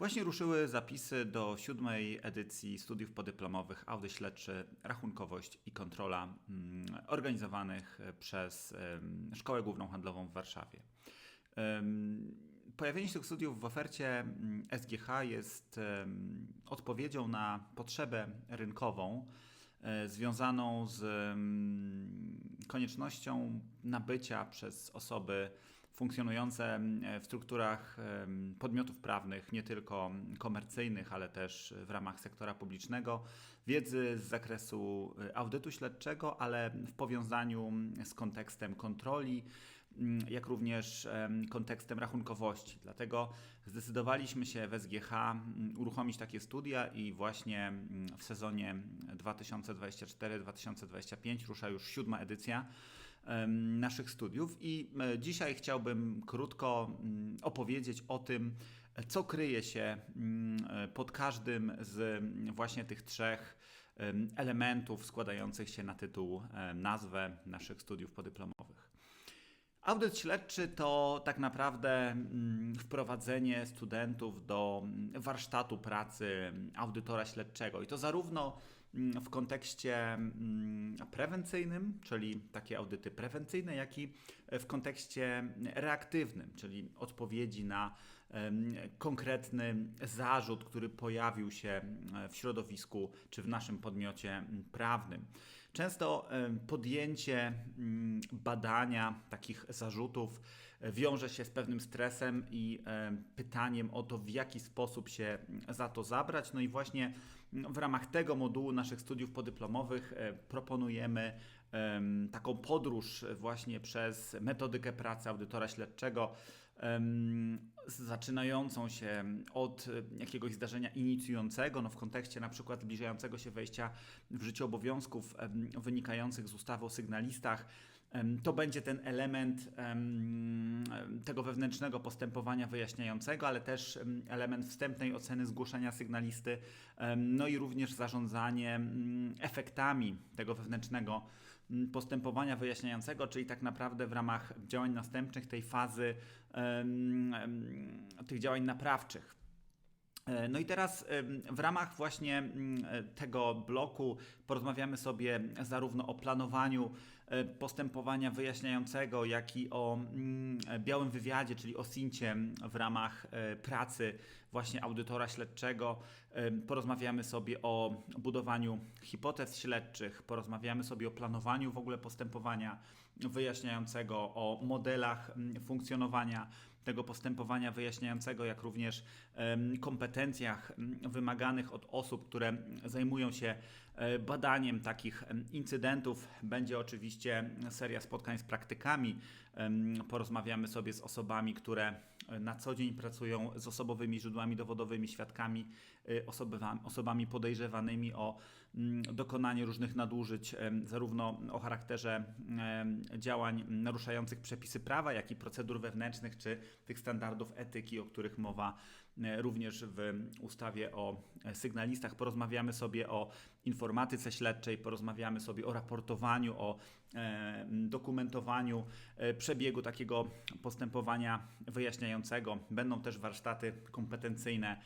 Właśnie ruszyły zapisy do siódmej edycji studiów podyplomowych Audy Śledczy, Rachunkowość i Kontrola mm, organizowanych przez Szkołę Główną Handlową w Warszawie. Pojawienie się tych studiów w ofercie mm, SGH jest odpowiedzią na potrzebę rynkową e, związaną z koniecznością nabycia przez osoby funkcjonujące w strukturach podmiotów prawnych, nie tylko komercyjnych, ale też w ramach sektora publicznego, wiedzy z zakresu e, audytu śledczego, ale w powiązaniu z kontekstem kontroli, mm, jak również kontekstem rachunkowości. Dlatego zdecydowaliśmy się w SGH mm, uruchomić takie studia i właśnie mm, w sezonie 2024-2025 rusza już siódma edycja naszych studiów. I e, dzisiaj chciałbym krótko mm, opowiedzieć o tym, co kryje się mm, e, pod każdym z właśnie tych trzech elementów składających się na tytuł, nazwę naszych studiów podyplomowych. Audyt śledczy to tak naprawdę mm, wprowadzenie studentów do warsztatu pracy audytora śledczego. I to zarówno Mm, w kontekście mm, prewencyjnym, czyli takie audyty prewencyjne, jak i w kontekście reaktywnym, czyli odpowiedzi na konkretny zarzut, który pojawił się w środowisku czy w naszym podmiocie prawnym. Często podjęcie badania takich zarzutów wiąże się z pewnym stresem i pytaniem o to, w jaki sposób się za to zabrać. No i właśnie w ramach tego modułu naszych studiów podyplomowych e, proponujemy taką podróż właśnie przez metodykę pracy audytora śledczego, zaczynającą się od jakiegoś zdarzenia inicjującego, no w kontekście na przykład zbliżającego się wejścia w życie obowiązków wynikających z ustawy o sygnalistach, to będzie ten element tego wewnętrznego postępowania wyjaśniającego, ale też element wstępnej oceny zgłoszenia sygnalisty, no i również zarządzanie efektami tego wewnętrznego postępowania wyjaśniającego, czyli tak naprawdę w ramach działań następnych tej fazy tych działań naprawczych. E, no i teraz w ramach właśnie tego bloku porozmawiamy sobie zarówno o planowaniu postępowania wyjaśniającego, jak i o mm, białym wywiadzie, czyli o SINCie w ramach pracy właśnie audytora śledczego. Porozmawiamy sobie o budowaniu hipotez śledczych, porozmawiamy sobie o planowaniu w ogóle postępowania wyjaśniającego, o modelach mm, funkcjonowania tego postępowania wyjaśniającego, jak również kompetencjach wymaganych od osób, które zajmują się e, badaniem takich incydentów. Będzie oczywiście seria spotkań z praktykami. Porozmawiamy sobie z osobami, które na co dzień pracują z osobowymi źródłami dowodowymi, świadkami, y, osobami, podejrzewanymi o mm, dokonanie różnych nadużyć, zarówno o charakterze działań naruszających przepisy prawa, jak i procedur wewnętrznych, czy tych standardów etyki, o których mowa e, również w ustawie o sygnalistach. Porozmawiamy sobie o informatyce śledczej, porozmawiamy sobie o raportowaniu, o e, dokumentowaniu e, przebiegu takiego postępowania wyjaśniającego. Będą też warsztaty kompetencyjne,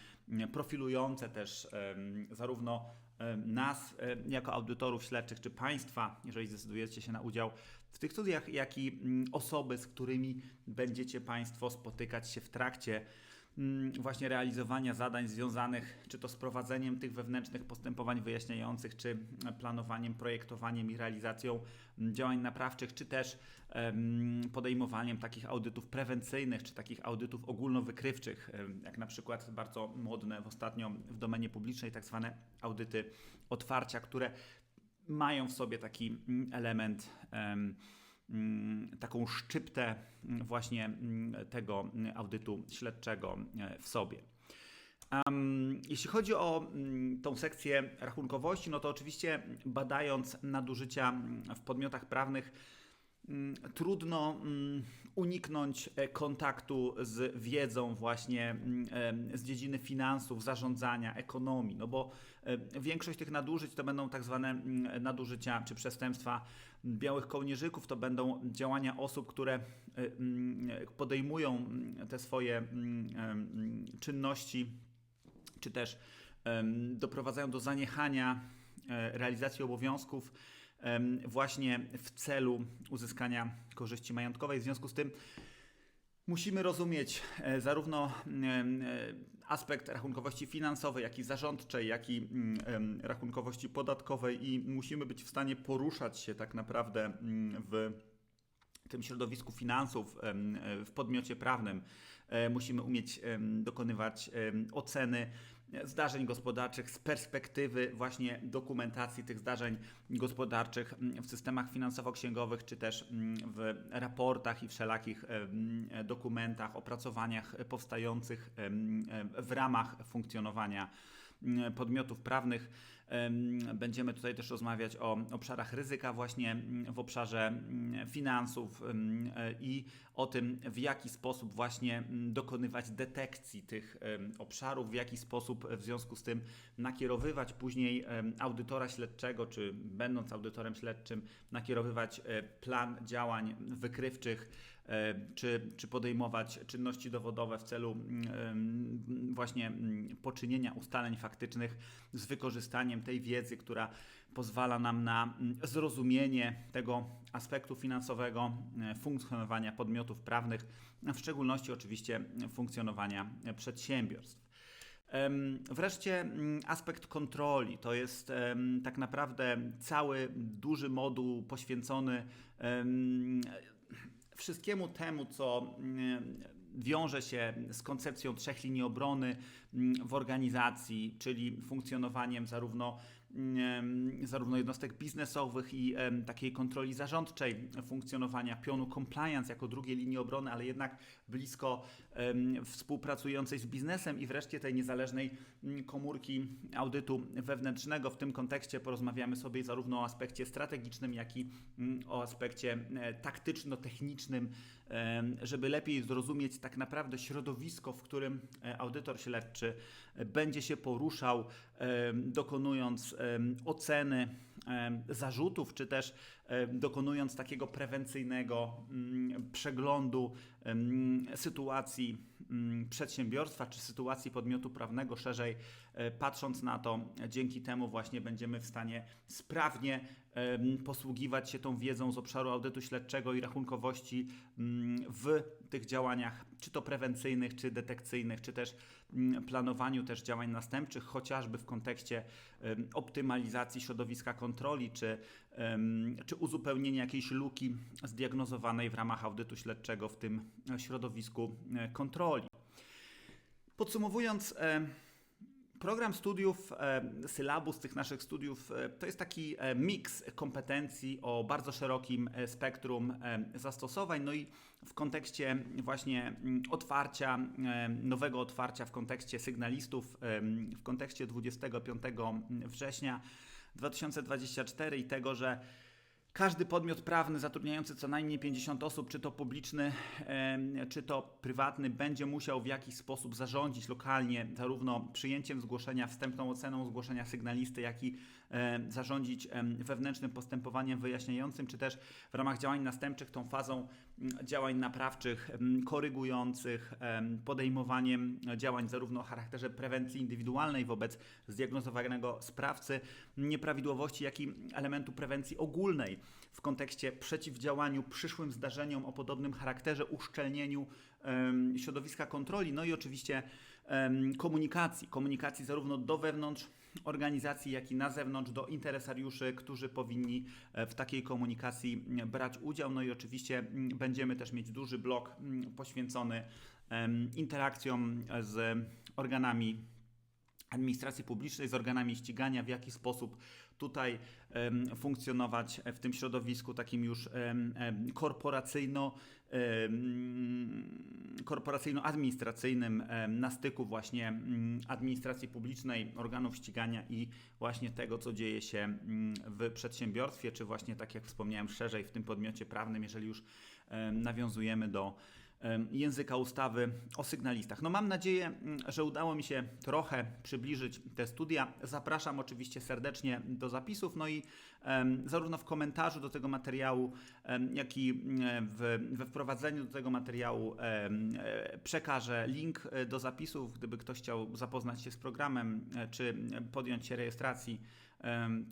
profilujące też zarówno nas jako audytorów śledczych, czy Państwa, jeżeli zdecydujecie się na udział w tych studiach, jak i osoby, z którymi będziecie Państwo spotykać się w trakcie Mm, właśnie realizowania zadań związanych czy to z prowadzeniem tych wewnętrznych postępowań wyjaśniających, czy planowaniem, projektowaniem i realizacją mm, działań naprawczych, czy też podejmowaniem takich audytów prewencyjnych, czy takich audytów ogólnowykrywczych, jak na przykład bardzo modne w ostatnio w domenie publicznej tak zwane audyty otwarcia, które mają w sobie taki mm, element Mm, taką szczyptę mm, właśnie mm, tego audytu śledczego e, w sobie. Jeśli chodzi o tą sekcję rachunkowości, no to oczywiście badając nadużycia w podmiotach prawnych, Mm, trudno mm, uniknąć e, kontaktu z wiedzą właśnie mm, z dziedziny finansów, zarządzania, ekonomii, no bo e, większość tych nadużyć to będą tak zwane nadużycia czy przestępstwa białych kołnierzyków, to będą działania osób, które e, podejmują te swoje czynności czy też doprowadzają do zaniechania e, realizacji obowiązków właśnie w celu uzyskania korzyści majątkowej. W związku z tym musimy rozumieć e, zarówno aspekt rachunkowości finansowej, jak i zarządczej, jak i mm, rachunkowości podatkowej i musimy być w stanie poruszać się tak naprawdę mm, w tym środowisku finansów, w podmiocie prawnym. E, musimy umieć dokonywać oceny zdarzeń gospodarczych z perspektywy właśnie dokumentacji tych zdarzeń gospodarczych w systemach finansowo-księgowych, czy też w raportach i wszelakich dokumentach, opracowaniach powstających w ramach funkcjonowania podmiotów prawnych. Będziemy tutaj też rozmawiać o obszarach ryzyka, właśnie w obszarze finansów i o tym, w jaki sposób właśnie dokonywać detekcji tych obszarów, w jaki sposób w związku z tym nakierowywać później audytora śledczego, czy będąc audytorem śledczym, nakierowywać e, plan działań wykrywczych E, czy, czy podejmować czynności dowodowe w celu mm, właśnie mm, poczynienia ustaleń faktycznych z wykorzystaniem tej wiedzy, która pozwala nam na mm, zrozumienie tego aspektu finansowego e, funkcjonowania podmiotów prawnych, w szczególności oczywiście funkcjonowania przedsiębiorstw. Wreszcie aspekt kontroli to jest tak naprawdę cały duży moduł poświęcony wszystkiemu temu, co mm, wiąże się z koncepcją trzech linii obrony mm, w organizacji, czyli funkcjonowaniem zarówno zarówno jednostek biznesowych i takiej kontroli zarządczej funkcjonowania pionu compliance jako drugiej linii obrony, ale jednak blisko współpracującej z biznesem i wreszcie tej niezależnej mm, komórki audytu wewnętrznego. W tym kontekście porozmawiamy sobie zarówno o aspekcie strategicznym, jak i mm, o aspekcie e, taktyczno-technicznym, żeby lepiej zrozumieć tak naprawdę środowisko, w którym e, audytor śledczy e, będzie się poruszał, dokonując oceny zarzutów, czy też dokonując takiego prewencyjnego mm, przeglądu sytuacji mm, przedsiębiorstwa czy sytuacji podmiotu prawnego szerzej, e, patrząc na to, dzięki temu właśnie będziemy w stanie sprawnie posługiwać się tą wiedzą z obszaru audytu śledczego i rachunkowości mm, w tych działaniach, czy to prewencyjnych, czy detekcyjnych, czy też planowaniu też działań następczych, chociażby w kontekście optymalizacji środowiska kontroli, czy, czy uzupełnienia jakiejś luki zdiagnozowanej w ramach audytu śledczego w tym środowisku e, kontroli. Podsumowując, e, Program studiów, e, sylabus tych naszych studiów to jest taki miks kompetencji o bardzo szerokim spektrum zastosowań. No i w kontekście właśnie mm, otwarcia, nowego otwarcia w kontekście sygnalistów, w kontekście 25 września 2024 i tego, że każdy podmiot prawny zatrudniający co najmniej 50 osób, czy to publiczny, czy to prywatny, będzie musiał w jakiś sposób zarządzić lokalnie zarówno przyjęciem zgłoszenia, wstępną oceną zgłoszenia sygnalisty, jak i zarządzić wewnętrznym postępowaniem wyjaśniającym, czy też w ramach działań następczych tą fazą działań naprawczych, korygujących, podejmowaniem działań zarówno o charakterze prewencji indywidualnej wobec zdiagnozowanego sprawcy nieprawidłowości, jak i elementu prewencji ogólnej w kontekście przeciwdziałaniu przyszłym zdarzeniom o podobnym charakterze, uszczelnieniu środowiska kontroli, no i oczywiście komunikacji, komunikacji zarówno do wewnątrz organizacji, jak i na zewnątrz do interesariuszy, którzy powinni e, w takiej komunikacji brać udział. No i oczywiście będziemy też mieć duży blok poświęcony interakcjom z organami administracji publicznej, z organami ścigania, w jaki sposób tutaj funkcjonować w tym środowisku takim już korporacyjno, korporacyjno-administracyjnym na styku właśnie mm, administracji publicznej, organów ścigania i właśnie tego, co dzieje się mm, w przedsiębiorstwie, czy właśnie tak jak wspomniałem szerzej w tym podmiocie prawnym, jeżeli już nawiązujemy do języka ustawy o sygnalistach. No mam nadzieję, mm, że udało mi się trochę przybliżyć te studia. Zapraszam oczywiście serdecznie do zapisów, no i zarówno w komentarzu do tego materiału, jak i w, we wprowadzeniu do tego materiału e, przekażę link e, do zapisów, gdyby ktoś chciał zapoznać się z programem e, czy podjąć się rejestracji,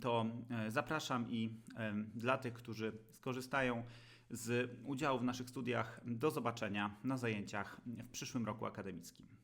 to zapraszam i dla tych, którzy skorzystają z udziału w naszych studiach, do zobaczenia na zajęciach w przyszłym roku akademickim.